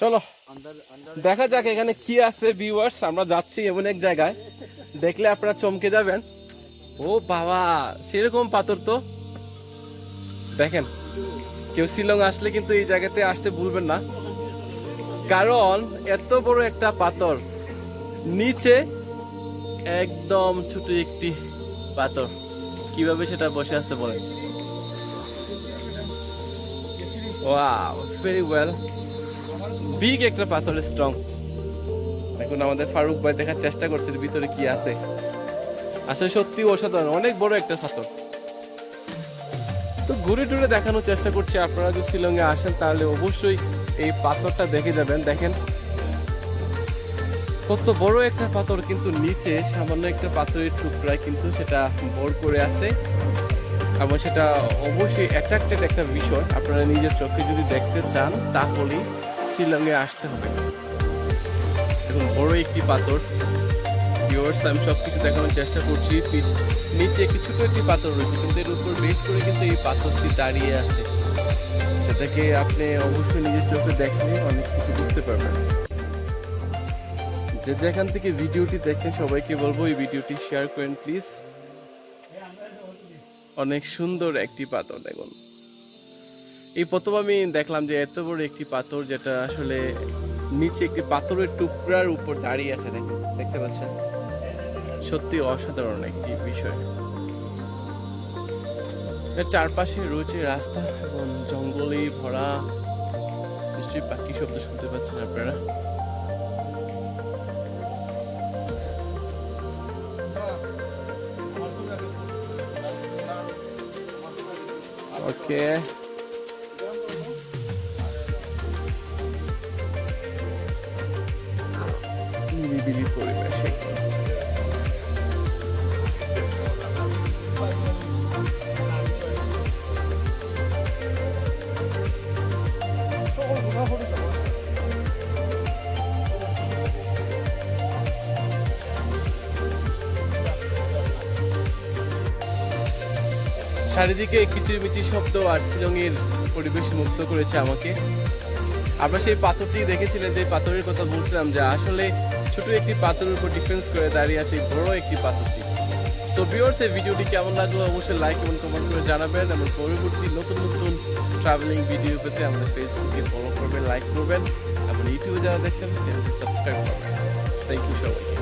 চলো। দেখা যাক এখানে কি আছে ভিউয়ার্স আমরা যাচ্ছি এমন এক জায়গায়। দেখলে আপনারা চমকে যাবেন। ও বাবা, সেরকম পাথর তো। দেখেন, কেউ শিলং আসলে কিন্তু এই জায়গাতে আসতে ভুলবেন না। কারণ এত বড় একটা পাথর, নিচে একদম ছোট একটি পাথর। কীভাবে সেটা বসে আছে বলেন? ওয়া ভেরি ওয়েল বিগ একটা পাথর স্ট্রং এখন আমাদের ফারুক ভাই দেখার চেষ্টা করছে ভিতরে কি আছে। আসলে সত্যি অসাধারণ অনেক বড় একটা পাথর। তো ঘুরে টুরে দেখানোর চেষ্টা করছি আপনারা যদি শিলংয়ে আসেন তাহলে অবশ্যই এই পাথরটা দেখে যাবেন দেখেন। কত বড় একটা পাথর কিন্তু নিচে সামান্য একটা পাথরের টুকরায় কিন্তু সেটা ভর করে আছে। এবং সেটা অবশ্যই অ্যাট্রাক্টেড একটা বিষয় আপনারা নিজের চোখে যদি দেখতে চান তাহলেই শিলংয়ে আসতে হবে। এখন বড় একটি পাথর। ভিউয়ার্স আমি সব কিছু দেখানোর চেষ্টা করছি। নিচে একটি ছোট একটি পাথর রয়েছে, কিন্তু এর উপর বেশ করে কিন্তু এই পাথরটি দাঁড়িয়ে আছে। সেটাকে আপনি অবশ্যই নিজের চোখে দেখলে অনেক কিছু বুঝতে পারবেন। যে যেখান থেকে ভিডিওটি দেখছেন, সবাইকে বলব, এই ভিডিওটি শেয়ার করেন প্লিজ অনেক সুন্দর একটি পাথর, দেখুন। এই প্রথম আমি দেখলাম যে এত বড় একটি পাথর যেটা আসলে নিচে একটি পাথরের টুকরার উপর দাঁড়িয়ে আছে দেখতে পাচ্ছেন? সত্যি অসাধারণ একটি বিষয়। চারপাশে রয়েছে রাস্তা এবং জঙ্গলে ভরা। নিশ্চয়ই পাখি শব্দ শুনতে পাচ্ছেন আপনারা। ওকে চারিদিকে কিচিরমিচির শব্দ আর শিলংয়ের পরিবেশ মুক্ত করেছে আমাকে। আমরা সেই পাথরটি দেখেছিলেন, যে পাথরের কথা বলছিলাম যে আসলে ছোট একটি পাথরের উপর ডিফেন্স করে দাঁড়িয়ে আছে বড় একটি পাথরটি। সো ভিউয়ার্স এই ভিডিওটি কেমন লাগল অবশ্যই লাইক এবং কমেন্ট করে জানাবেন এবং পরবর্তী নতুন নতুন ট্রাভেলিং ভিডিও পেতে আমাদের ফেসবুকে ফলো করবেন লাইক করবেন এবং ইউটিউবে যারা দেখছেন, চ্যানেলটি সাবস্ক্রাইব করবেন। থ্যাংক ইউ সবাইকে।